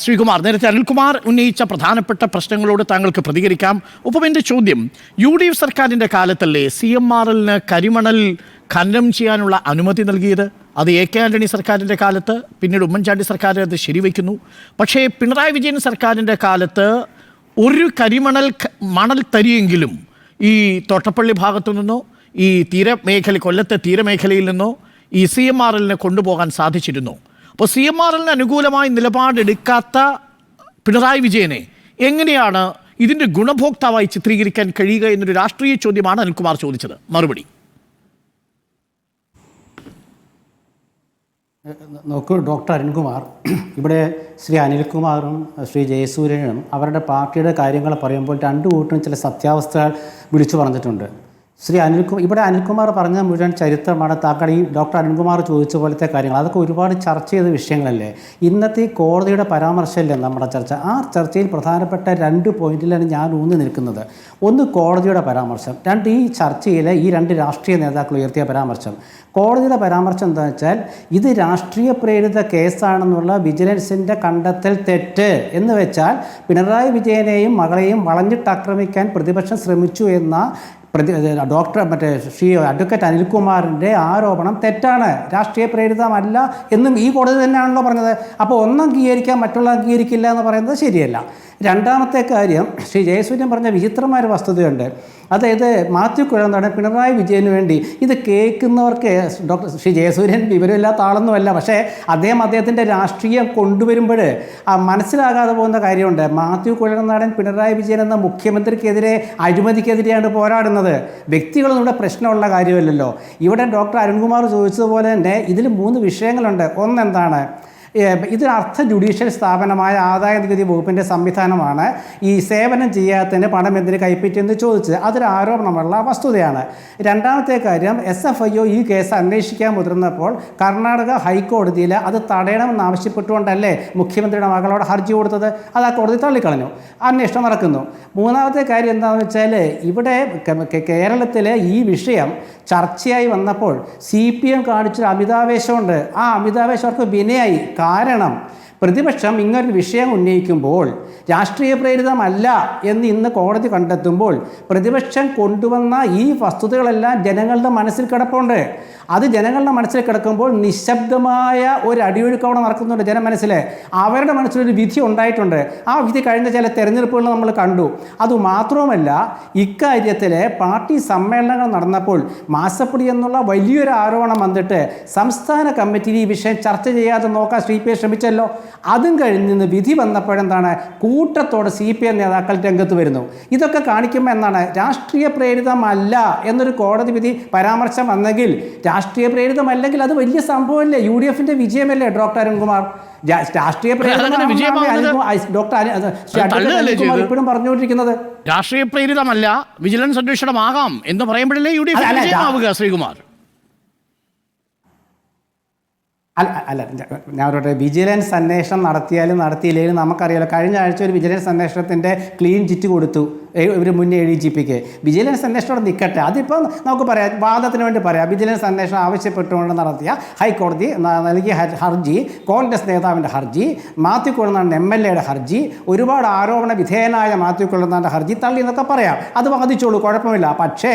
ശ്രീകുമാർ നേരത്തെ അനിൽകുമാർ ഉന്നയിച്ച പ്രധാനപ്പെട്ട പ്രശ്നങ്ങളോട് താങ്കൾക്ക് പ്രതികരിക്കാം. ഒപ്പം എന്റെ ചോദ്യം യു ഡി എഫ് സർക്കാരിന്റെ കാലത്തല്ലേ സി എം ആർ എല്ലിന് കരിമണൽ ഖനനം ചെയ്യാനുള്ള അനുമതി നൽകിയത്? അത് എ കെ ആന്റണി സർക്കാരിന്റെ കാലത്ത് പിന്നീട് ഉമ്മൻചാണ്ടി സർക്കാർ അത് ശരിവയ്ക്കുന്നു പക്ഷേ പിണറായി വിജയൻ സർക്കാരിന്റെ കാലത്ത് ഒരു കരിമണൽ മണൽ തരിയെങ്കിലും ഈ തോട്ടപ്പള്ളി ഭാഗത്തു നിന്നോ ഈ തീരമേഖല കൊല്ലത്തെ തീരമേഖലയിൽ നിന്നോ ഈ സി എം ആർ എല്ലിനെ കൊണ്ടുപോകാൻ സാധിച്ചിരുന്നു. അപ്പോൾ സി എം ആർ എല്ലിന് അനുകൂലമായി നിലപാടെടുക്കാത്ത പിണറായി വിജയനെ എങ്ങനെയാണ് ഇതിന്റെ ഗുണഭോക്താവായി ചിത്രീകരിക്കാൻ കഴിയുക എന്നൊരു രാഷ്ട്രീയ ചോദ്യമാണ് അനിൽകുമാർ ചോദിച്ചത്. മറുപടി. നോക്കൂ ഡോക്ടർ അരുൺകുമാർ ഇവിടെ ശ്രീ അനിൽകുമാറും ശ്രീ ജയസൂര്യനും അവരുടെ പാർട്ടിയുടെ കാര്യങ്ങൾ പറയുമ്പോൾ രണ്ടു കൂട്ടരും ചില സത്യാവസ്ഥകൾ വിളിച്ചു പറഞ്ഞിട്ടുണ്ട്. ശ്രീ അനിൽകുമാർ ഇവിടെ അനിൽകുമാർ പറഞ്ഞ മുഴുവൻ ചരിത്രമാണ്. താങ്കൾ ഈ ഡോക്ടർ അനിൽകുമാർ ചോദിച്ച പോലത്തെ കാര്യങ്ങൾ. അതൊക്കെ ഒരുപാട് ചർച്ച ചെയ്ത വിഷയങ്ങളല്ലേ? ഇന്നത്തെ കോടതിയുടെ പരാമർശമല്ലേ നമ്മുടെ ചർച്ച? ആ ചർച്ചയിൽ പ്രധാനപ്പെട്ട രണ്ട് പോയിന്റിലാണ് ഞാൻ ഊന്നി നിൽക്കുന്നത്. ഒന്ന് കോടതിയുടെ പരാമർശം. രണ്ട് ഈ ചർച്ചയിലെ ഈ രണ്ട് രാഷ്ട്രീയ നേതാക്കൾ ഉയർത്തിയ പരാമർശം. കോടതിയുടെ പരാമർശം എന്താണെന്ന് വെച്ചാൽ ഇത് രാഷ്ട്രീയ പ്രേരിത കേസാണെന്നുള്ള വിജിലൻസിന്റെ കണ്ടെത്തൽ തെറ്റ് എന്ന് വെച്ചാൽ പിണറായി വിജയനെയും മകളെയും വളഞ്ഞിട്ടാക്രമിക്കാൻ പ്രതിപക്ഷം ശ്രമിച്ചു എന്ന പ്രതി ഡോക്ടർ മറ്റേ ശ്രീ അഡ്വക്കേറ്റ് അനിൽകുമാറിന്റെ ആരോപണം തെറ്റാണ്. രാഷ്ട്രീയ പ്രേരിതമല്ല എന്നും ഈ കോടതി തന്നെയാണല്ലോ പറഞ്ഞത്. അപ്പോൾ ഒന്ന് അംഗീകരിക്കാം മറ്റുള്ള അംഗീകരിക്കില്ല എന്ന് പറയുന്നത് ശരിയല്ല. രണ്ടാമത്തെ കാര്യം ശ്രീ ജയസൂര്യൻ പറഞ്ഞ വിചിത്രമായ ഒരു വസ്തുതയുണ്ട്. അതായത് മാത്യു കുഴന്താണ് പിണറായി വിജയന് വേണ്ടി ഇത് കേൾക്കുന്നവർക്ക് ഡോക്ടർ ശ്രീ ജയസൂര്യൻ വിവരമില്ലാത്ത ആളൊന്നുമല്ല. പക്ഷേ അദ്ദേഹം അദ്ദേഹത്തിന്റെ രാഷ്ട്രീയം കൊണ്ടുവരുമ്പോൾ മനസ്സിലാകാതെ പോകുന്ന കാര്യമുണ്ട്. മാത്യു കുഴൽനാടൻ പിണറായി വിജയൻ എന്ന മുഖ്യമന്ത്രിക്കെതിരെ അഴിമതിക്കെതിരെയാണ് പോരാടുന്നത്. വ്യക്തികളൊന്നും ഇവിടെ പ്രശ്നമുള്ള കാര്യമല്ലല്ലോ. ഇവിടെ ഡോക്ടർ അരുൺകുമാർ ചോദിച്ചതുപോലെ തന്നെ ഇതിൽ മൂന്ന് വിഷയങ്ങളുണ്ട്. ഒന്നെന്താണ്? ഏഹ് ഇത് അർത്ഥ ജുഡീഷ്യൽ സ്ഥാപനമായ ആദായ നികുതി വകുപ്പിന്റെ സംവിധാനമാണ് ഈ സേവനം ചെയ്യാത്തതിന് പണം എന്തിന് കൈപ്പറ്റിയെന്ന് ചോദിച്ചത്. അതൊരു ആരോപണമുള്ള വസ്തുതയാണ്. രണ്ടാമത്തെ കാര്യം എസ് എഫ് ഐ ഒ ഈ കേസ് അന്വേഷിക്കാൻ മുതിർന്നപ്പോൾ കർണാടക ഹൈക്കോടതിയിൽ അത് തടയണമെന്ന് ആവശ്യപ്പെട്ടുകൊണ്ടല്ലേ മുഖ്യമന്ത്രിയുടെ മകളോട് ഹർജി കൊടുത്തത്? അത് ആ കോടതി തള്ളിക്കളഞ്ഞു. അന്വേഷണം നടക്കുന്നു. മൂന്നാമത്തെ കാര്യം എന്താണെന്ന് വെച്ചാൽ ഇവിടെ കേരളത്തിലെ ഈ വിഷയം ചർച്ചയായി വന്നപ്പോൾ സി പി എം കാണിച്ചൊരു അമിതാവേശമുണ്ട്. ആ അമിതാവേശം അവർക്ക് വിനയായി. കാരണം പ്രതിപക്ഷം ഇങ്ങനൊരു വിഷയം ഉന്നയിക്കുമ്പോൾ രാഷ്ട്രീയ പ്രേരിതമല്ല എന്ന് ഇന്ന് കോടതി കണ്ടെത്തുമ്പോൾ പ്രതിപക്ഷം കൊണ്ടുവന്ന ഈ വസ്തുതകളെല്ലാം ജനങ്ങളുടെ മനസ്സിൽ കിടപ്പുണ്ട്. അത് ജനങ്ങളുടെ മനസ്സിൽ കിടക്കുമ്പോൾ നിശബ്ദമായ ഒരു അടിയൊഴുക്ക് അവിടെ നടക്കുന്നുണ്ട് ജനമനസ്സിൽ അവരുടെ മനസ്സിലൊരു വിധി ഉണ്ടായിട്ടുണ്ട്. ആ വിധി കഴിഞ്ഞ ചില തെരഞ്ഞെടുപ്പുകൾ നമ്മൾ കണ്ടു. അതുമാത്രവുമല്ല ഇക്കാര്യത്തിൽ പാർട്ടി സമ്മേളനങ്ങൾ നടന്നപ്പോൾ മാസപ്പടി എന്നുള്ള വലിയൊരു ആരോപണം വന്നിട്ട് സംസ്ഥാന കമ്മിറ്റിയിൽ ഈ വിഷയം ചർച്ച ചെയ്യാതെ നോക്കാൻ ശ്രീ പി ശ്രമിച്ചല്ലോ. അതും കഴിഞ്ഞ് നിന്ന് വിധി വന്നപ്പോഴെന്താണ് കൂട്ടത്തോടെ സി പി എം നേതാക്കൾ രംഗത്ത് വരുന്നു. ഇതൊക്കെ കാണിക്കുമ്പോൾ എന്താണ് രാഷ്ട്രീയ പ്രേരിതമല്ല എന്നൊരു കോടതി വിധി പരാമർശം വന്നെങ്കിൽ രാഷ്ട്രീയ പ്രേരിതമല്ലെങ്കിൽ അത് വലിയ സംഭവമല്ലേ? യു ഡി എഫിന്റെ വിജയമല്ലേ ഡോക്ടർ അരുൺകുമാർ? രാഷ്ട്രീയ ഡോക്ടർ? ഇപ്പോഴും പറഞ്ഞുകൊണ്ടിരിക്കുന്നത്. രാഷ്ട്രീയ പ്രേരിതമല്ല വിജിലൻസ് അന്വേഷണമാകാം എന്ന് പറയുമ്പോഴല്ലേ യു ഡി എഫ് ശ്രീകുമാർ? അല്ല അല്ല ഞാൻ പറയട്ടെ വിജിലൻസ് അന്വേഷണം നടത്തിയാലും നടത്തിയില്ലെങ്കിലും നമുക്കറിയാലോ കഴിഞ്ഞ ആഴ്ച ഒരു വിജിലൻസ് അന്വേഷണത്തിന്റെ ക്ലീൻ ചിറ്റ് കൊടുത്തു ഇവർ മുന്നേ എ ഡി ജി പിക്ക്. വിജിലൻസ് അന്വേഷണം നിൽക്കട്ടെ അതിപ്പോൾ നമുക്ക് പറയാം വാദത്തിന് വേണ്ടി പറയാം വിജിലൻസ് അന്വേഷണം ആവശ്യപ്പെട്ടുകൊണ്ട് നടത്തിയ ഹൈക്കോടതി നൽകിയ ഹർജി കോൺഗ്രസ് നേതാവിന്റെ ഹർജി മാത്യു കുഴൽനാടൻ എം എൽ എയുടെ ഹർജി ഒരുപാട് ആരോപണ വിധേയനായ മാത്യു കുഴൽനാടന്റെ ഹർജി തള്ളി എന്നൊക്കെ പറയാം. അത് വാദിച്ചോളൂ കുഴപ്പമില്ല. പക്ഷേ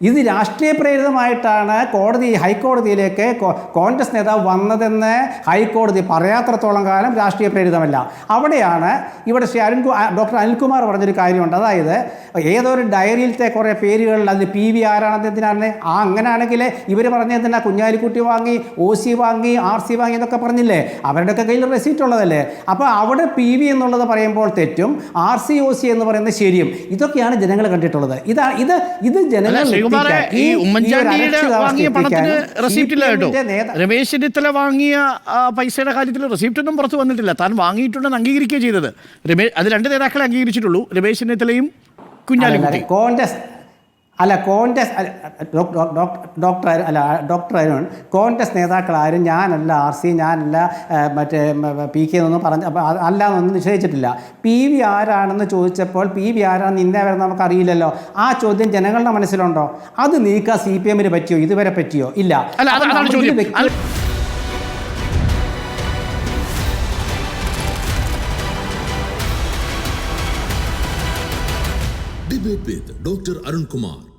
ഇത് രാഷ്ട്രീയ പ്രേരിതമായിട്ടാണ് കോടതി ഹൈക്കോടതിയിലേക്ക് കോൺഗ്രസ് നേതാവ് വന്നതെന്ന് ഹൈക്കോടതി പറയാത്രത്തോളം കാലം രാഷ്ട്രീയ പ്രേരിതമല്ല അവിടെയാണ് ഇവിടെ ശ്രീ അരുൺ ഡോക്ടർ അനിൽകുമാർ പറഞ്ഞൊരു കാര്യമുണ്ട്. അതായത് ഏതോ ഒരു ഡയറിയിലത്തെ കുറേ പേരുകളിൽ അത് പി വി ആരാണെന്ന് എന്തിനാണ് ആ അങ്ങനെയാണെങ്കിൽ ഇവർ പറഞ്ഞതിനാ കുഞ്ഞാലിക്കുട്ടി വാങ്ങി ഒ സി വാങ്ങി ആർ സി വാങ്ങി എന്നൊക്കെ പറഞ്ഞില്ലേ? അവരുടെയൊക്കെ കയ്യിൽ റെസീറ്റ് ഉള്ളതല്ലേ? അപ്പോൾ അവിടെ പി വി എന്നുള്ളത് പറയുമ്പോൾ തെറ്റും ആർ സി ഒ സി എന്ന് പറയുന്നത് ശരിയും. ഇതൊക്കെയാണ് ജനങ്ങൾ കണ്ടിട്ടുള്ളത്. ഇതാണ് ഇത് ഇത് ജനങ്ങൾ ഈ രമേശ് ചെന്നിത്തല വാങ്ങിയ പൈസയുടെ കാര്യത്തിൽ റെസിപ്റ്റ് ഒന്നും പുറത്ത് വന്നിട്ടില്ല. താൻ വാങ്ങിയിട്ടുണ്ടെന്ന് അംഗീകരിക്കുകയും ചെയ്തത്. രമേശ് അത് രണ്ട് നേതാക്കളെ അംഗീകരിച്ചിട്ടുള്ളൂ. രമേശ് ചെന്നിത്തലയും കുഞ്ഞാലിക്കുട്ടി കോൺഗ്രസ് അല്ല കോൺഗ്രസ് ഡോക്ടർ അല്ല ഡോക്ടർ അരുൺ കോൺഗ്രസ് നേതാക്കളാരും ഞാനല്ല ആർ സി ഞാനല്ല മറ്റേ പി കെ എന്നൊന്നും പറഞ്ഞ അല്ല എന്നൊന്നും നിഷേധിച്ചിട്ടില്ല പി വി ആരാണെന്ന് ചോദിച്ചപ്പോൾ പി വി ആരാണെന്ന് ഇന്നേ വരെ നമുക്കറിയില്ലല്ലോ. ആ ചോദ്യം ജനങ്ങളുടെ മനസ്സിലുണ്ടോ? അത് നീക്കാൻ സി പി എമ്മിന് പറ്റിയോ? ഇതുവരെ പറ്റിയോ? ഇല്ല. பண்டித் டாக்டர் அருண்குமார்.